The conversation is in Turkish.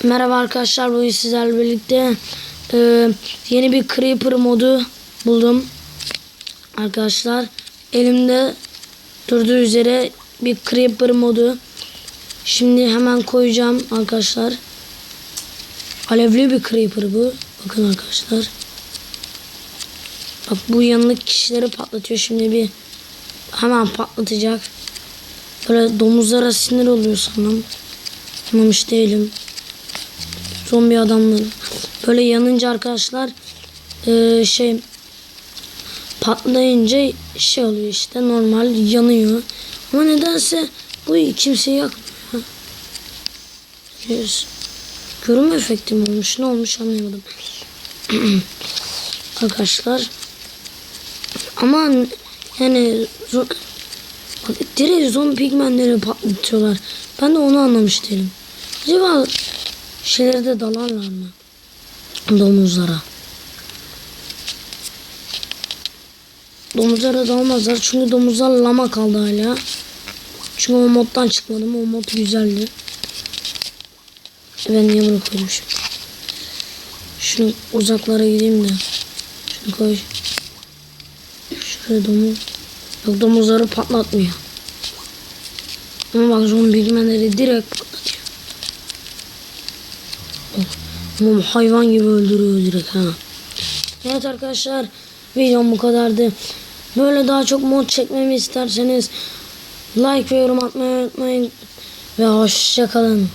Merhaba arkadaşlar bugün sizlerle birlikte e, yeni bir Creeper modu buldum. Arkadaşlar elimde durduğu üzere bir Creeper modu. Şimdi hemen koyacağım arkadaşlar. Alevli bir Creeper bu. Bakın arkadaşlar. Bak bu yanındaki kişileri patlatıyor. Şimdi bir hemen patlatacak. Böyle domuzlara sinir oluyor sanırım. Anlamış değilim. Zombi adamları. Böyle yanınca arkadaşlar eee, şey patlayınca şey oluyor işte normal yanıyor. Ama nedense bu kimseyi yakmıyor. Yes. Görünme efekti mi olmuş? Ne olmuş anlayamadım. arkadaşlar ama yani direkt zombi pigmenleri patlatıyorlar. Ben de onu anlamış değilim. Acaba şeylere de dalarlar mı? Domuzlara. Domuzlara dalmazlar çünkü domuzlar lama kaldı hala. Çünkü o moddan çıkmadım. O mod güzeldi. Ben niye bunu koymuşum? Şunu uzaklara gideyim de. Şunu koy. Şuraya domuz. Yok domuzları patlatmıyor. Ama bak zombi pigmenleri direkt patlatıyor. Ama hayvan gibi öldürüyor direkt ha. Evet arkadaşlar videom bu kadardı. Böyle daha çok mod çekmemi isterseniz like ve yorum atmayı unutmayın. Ve hoşçakalın.